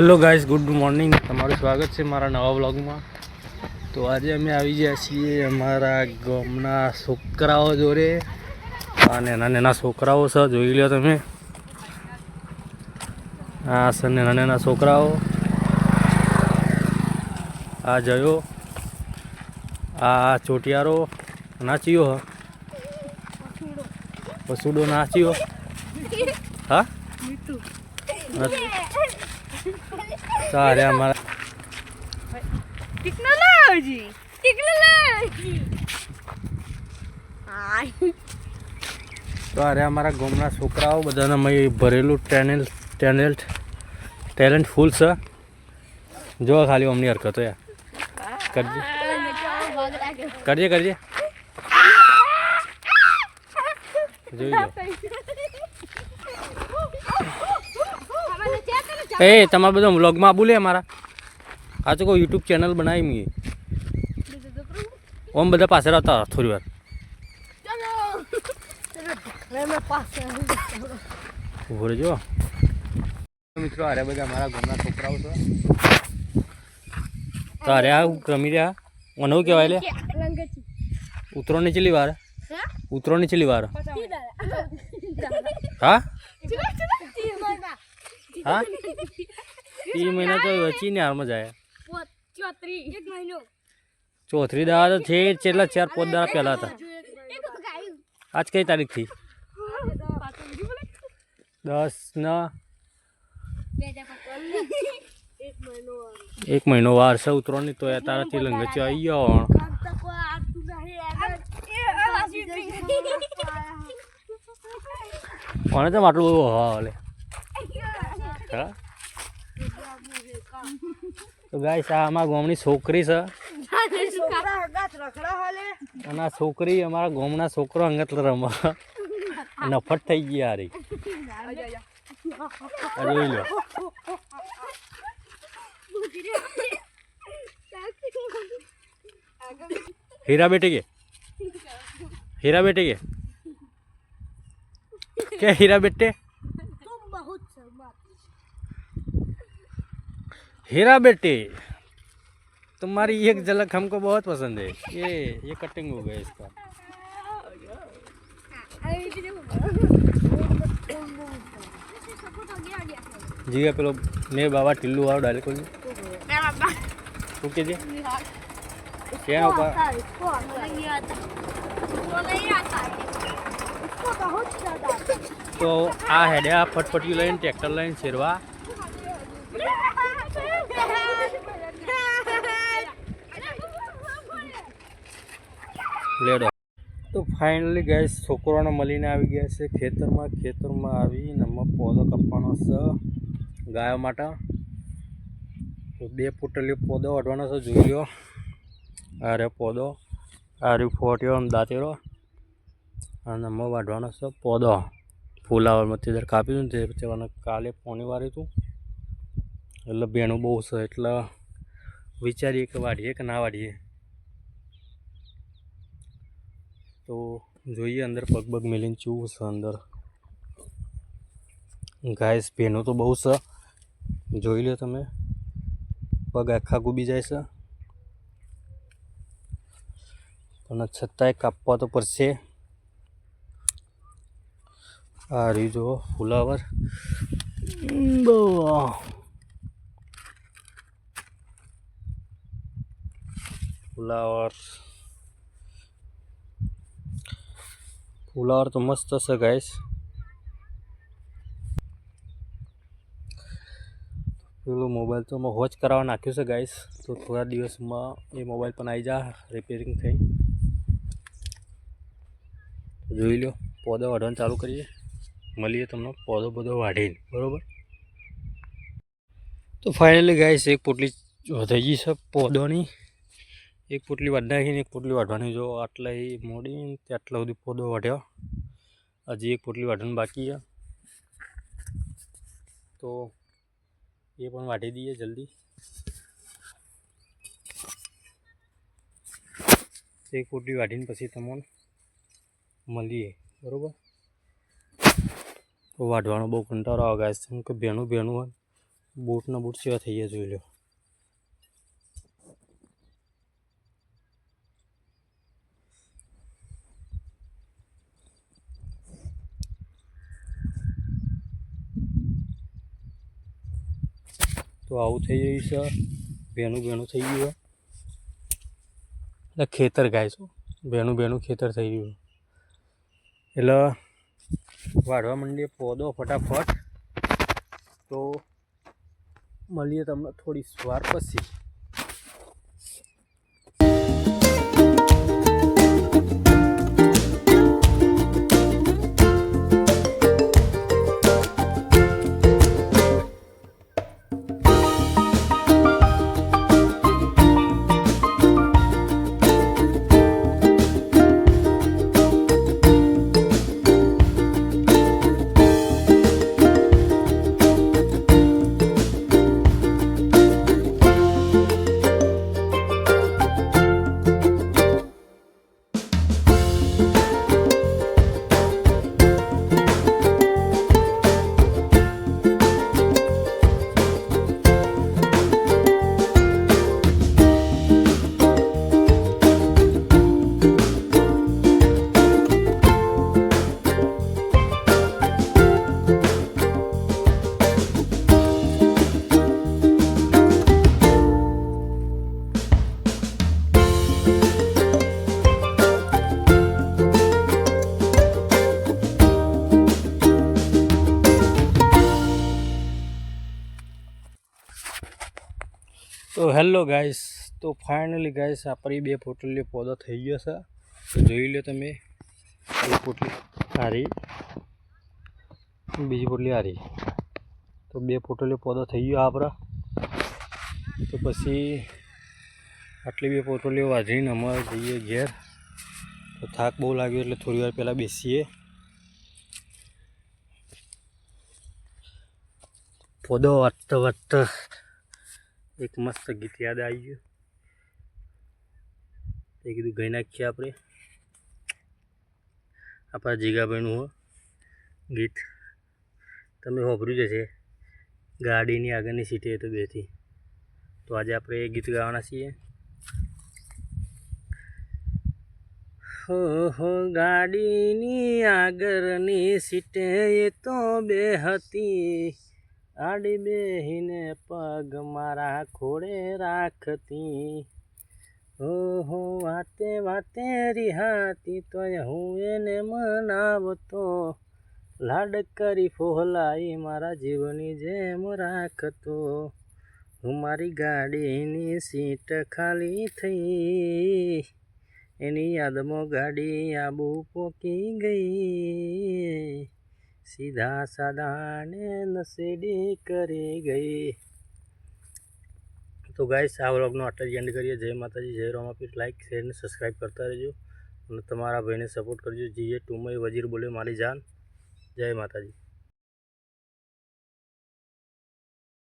Hello guys good morning તમારું સ્વાગત છે મારા નવા બ્લોગમાં તો આજે અમે આવી ગયા છીએ અમારા ગામના છોકરાઓ જોડે. આ નાના નાના છોકરાઓ છે જોઈ લો તમે. આ છે નાના નાના છોકરાઓ. આ જયો. આ ચોટિયારો નાચ્યો હ. પસુડો નાચ્યો. હા? સારે અમારા ટેકનોલોજી ટેકનોલોજી તો અરે અમારા ગામના છોકરાઓ બધાને મેં ભરેલું ટેલેન્ટ ટેલેન્ટ ટેલેન્ટ ફૂલ છે. જો ખાલી અમની હરકતો યાર કરજે. કરજે કરજે. જોઈ લો. એ તમારે બધા વ્લોગમાં બોલે અમારા. આ તો કોઈ યુટ્યુબ ચેનલ બનાવી મી ઓમ બધા પાસે રહેતા થોડી વાર. ઊભો રહેજો. મિત્રો અરે બધા મારા ઘરના છોકરાઓ છે. તો અરે આ રમી રહ્યા. મને શું કહેવાય લે? ઉતરોની ચેલી વાર. ઉતરોની ચેલી વાર. હા? હા? એ મહિના તો વચી ને હારમાં જાય. ચોથરી દાડા તો છે છેલ્લા ચાર પાંચ દાડા પહેલા હતા. આજ કઈ તારીખથી દસ ના એક મહિનો વાર છે ઉતરોની તો તારાથી લંગચી આવી ગયો કોને તો આટલું બધું હવા હા? તો ગાય આ અમારા ગામની છોકરી છે. અને આ છોકરી અમારા ગામના છોકરો અંગત રમવા. નફટ થઈ ગયા હારી. જોઈ લો. હીરા બેટી કે? હીરા બેટી કે? કે હીરા બેટે? हीरा बेटे, तुम्हारी एक झलक हमको बहुत पसंद है। ये ये कटिंग हो गया इसका। जी है पेलो मेरे बाबा टिल्लू आओ डाले को ओके जी। क्या होगा તો આ હેડ્યા ફટફટી લેડો તો ફાઇનલી ગાય છોકરાને મળીને આવી ગયા છે ખેતરમાં. ખેતરમાં આવી અમે પોદો કાપવાનો છે ગાયો માટે. તો બે પોટલીઓ પોદો વાઢવાનો છે, જોઈ લો આ પોદો. આ ફોટ્યો અને દાંતેડો અને અમે વાઢવાનો છે પોદો. ફૂલાવરમાંથી દર કાપી દઉં તે પછી કાલે પોણી વાર્યું હતું. એટલે બેનું બહુ છે, એટલે વિચારીએ કે વાઢીએ કે ના વાઢીએ. તો જોઈએ અંદર પગ પગ મેલીને ચૂવું છે અંદર. ગાય ભેનો તો બહુ છે. જોઈ લો તમે. પગ આખા ગુબી જાય છે. પણ છતાંય કાપવા તો પડશે. આ રહ્યું જુઓ, ફુલાવર. ફુલાવર્સ ફુલાવર. ફુલાવર તો મસ્ત છે ગાઈસ પેલું મોબાઈલ તો મેં હોજ કરાવવા નાખ્યું છે ગાઈસ તો થોડા દિવસમાં એ મોબાઈલ પણ આવી જા રિપેરિંગ થઈ. જોઈ લો પોદો વાઢવાનું ચાલુ કરીએ. મળીએ તમને, પોદો બધો વાઢીને. બરાબર? તો ફાઇનલી ગાઈસ એક પોટલી થઈ ગઈ છે પોદોની. એક પોટલી વાઢ નાખીને એક પોટલી વાઢવાની જો આટલા એ મોડી આટલા સુધી પોદો વાઢ્યો. હજી એક પોટલી વાઢવાનું બાકી છે. તો એ પણ વાઢી દઈએ જલ્દી. એક પોટલી વાઢીને પછી તમને મળીએ, બરાબર? તો વાઢવાનો બહુ કંટાળો આવે ગાય કે ભેનું ભેણું હોય બૂટના બૂટ સેવા થઈ ગયા જોઈ લો તો આવું થઈ ગયું છે. ભેણું ભેણું થઈ ગયું એટલે ખેતર ગાય છું. ભેણું ભેણું ખેતર થઈ ગયું એટલે વાઢવા માંડીએ પોદો ફટાફટ. તો મળીએ તમને થોડી વાર પછી. તો હેલો ગાઈસ, તો ફાઇનલી ગાઈસ આપણી બે પોટલીઓ પોદો થઈ ગયો છે. તો જોઈ લો તમે, એક પોટલી હારી, બીજી પોટલી હારી. તો બે પોટલીઓ પોદો થઈ ગયો આપણા. તો પછી આટલી બે પોટલીઓ વાજરીને અમારે જઈએ ઘેર. તો થાક બહુ લાગ્યો એટલે થોડી વાર પહેલાં બેસીએ. પોદો વાટતા વાંચતો એક મસ્ત ગીત યાદ આવી ગયું. એ કીધું, ગઈ નાખીએ આપણે. આપણા જીગાભાઈનું હો, ગીત. તમે હોભર્યું જ ગાડીની આગળની સીટે તો બેથી તો આજે આપણે એ ગીત ગાવાના છીએ. હો, ગાડીની આગળની સીટે એ તો બે હતી. આડી બેહીને પગ મારા ખોડે રાખતી. ઓહો, વાતે વાતે રિહાતી તોય હું એને મનાવતો. લાડ કરી ફોહલાઈ મારા જીવની જેમ રાખતો. હું મારી ગાડીની સીટ ખાલી થઈ. એની યાદમાં ગાડી આબુ પોકી ગઈ. સીધા સાદાને નસીડી કરી ગઈ. તો ગાઈસ આ વ્લોગનો આટલા જ એન્ડ કરીએ. જય માતાજી, જય રામાપીર લાઇક શેર અને સબસ્ક્રાઈબ કરતા રહેજો. અને તમારા ભાઈને સપોર્ટ કરજો. જીએ ટુમય વજીર બોલે, મારી જાન. જય માતાજી.